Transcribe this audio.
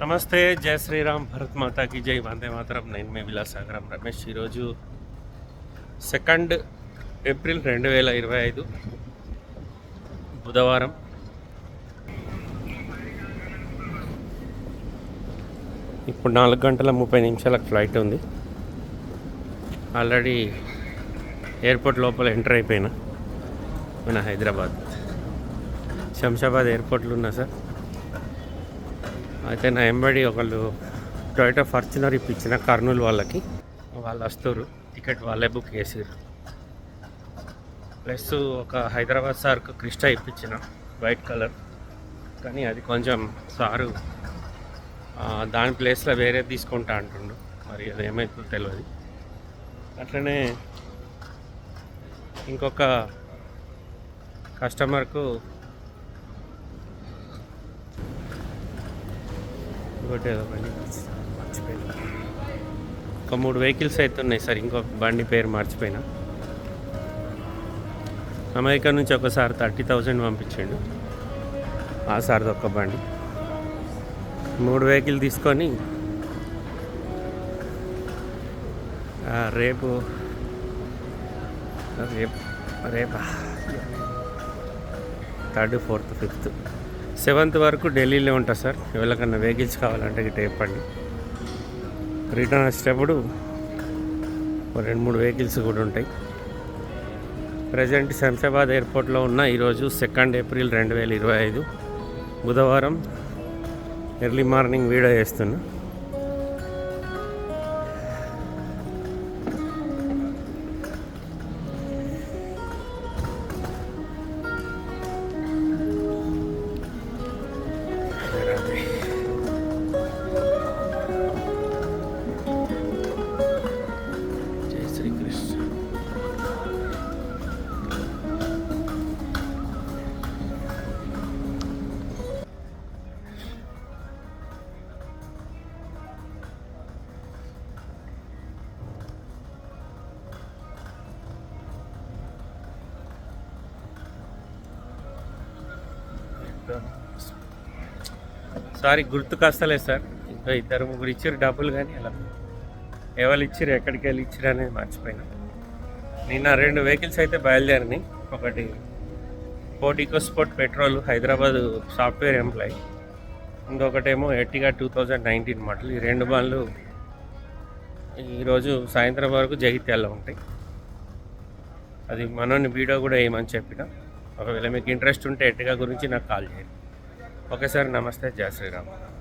నమస్తే జై శ్రీరామ్ భరత్ మాతాకి జై వందే మాతరం. నేను మీ విలాసాగరం రమేష్. ఈరోజు సెకండ్ ఏప్రిల్ రెండు వేల ఇరవై ఐదు బుధవారం. ఇప్పుడు నాలుగు గంటల ముప్పై నిమిషాలకు ఫ్లైట్ ఉంది. ఆల్రెడీ ఎయిర్పోర్ట్ లోపల ఎంటర్ అయిపోయినా. మన హైదరాబాద్. శంషాబాద్ ఎయిర్పోర్ట్లో ఉన్నా సార్. అయితే నా ఎంబడి ఒకళ్ళు టొయోటా ఫార్చునర్ ఇప్పించిన కర్నూలు వాళ్ళకి. వాళ్ళు వస్తారు. టికెట్ వాళ్ళే బుక్ చేసారు ప్లస్ ఒక హైదరాబాద్ సార్కు క్రిస్టా ఇప్పించిన వైట్ కలర్. కానీ అది కొంచెం సారు దాని ప్లేస్లో వేరే తీసుకుంటా అంటుండు. మరి అది ఏమైతుందో తెలియదు అట్లనే ఇంకొక కస్టమర్కు ఇంకోటి ఏదో బండి మర్చిపోయినా ఒక మూడు వెహికల్స్ అయితే ఉన్నాయి సార్ ఇంకొక బండి పేరు మర్చిపోయినా. అమెరికా నుంచి ఒకసారి థర్టీ థౌజండ్ పంపించండు. ఆ సార్ది ఒక్క బండి. మూడు వెహికల్ తీసుకొని రేపు రేపు రేపా? Third fourth fifth. సెవెంత్ వరకు ఢిల్లీలో ఉంటా సార్. ఎవరికన్నా వెహికల్స్ కావాలంటే ఇటు చెప్పండి. రిటర్న్ వచ్చేటప్పుడు రెండు మూడు వెహికల్స్ కూడా ఉంటాయి. ప్రజెంట్ శంషాబాద్ ఎయిర్పోర్ట్లో ఉన్న ఈరోజు సెకండ్ ఏప్రిల్ రెండు వేల ఇరవై ఐదు బుధవారం ఎర్లీ మార్నింగ్ వీడియో చేస్తున్నా. సారీ గుర్తుకొస్తలేదు సార్. ఇంకా ఇద్దరు ముగ్గురు ఇచ్చారు డబ్బులు కానీ అలా. ఎవరు ఇచ్చారు ఎక్కడికి వెళ్ళి ఇచ్చారు అనేది మర్చిపోయినా. నిన్న రెండు వెహికల్స్ అయితే బయలుదేరినాయి. ఒకటి Ford EcoSport petrol Hyderabad software employee. ఇంకొకటేమో ఎట్టిగా two thousand nineteen model. ఈ రెండు బండ్లు ఈరోజు సాయంత్రం వరకు జగిత్యాల్లో ఉంటాయి. అది మనోని వీడియో కూడా వేయమని చెప్పిన. ఒకవేళ మీకు ఇంట్రెస్ట్ ఉంటే ఎట్టుగా గురించి నాకు కాల్ చేయండి. ఓకే సార్ నమస్తే. జయ శ్రీరామ్.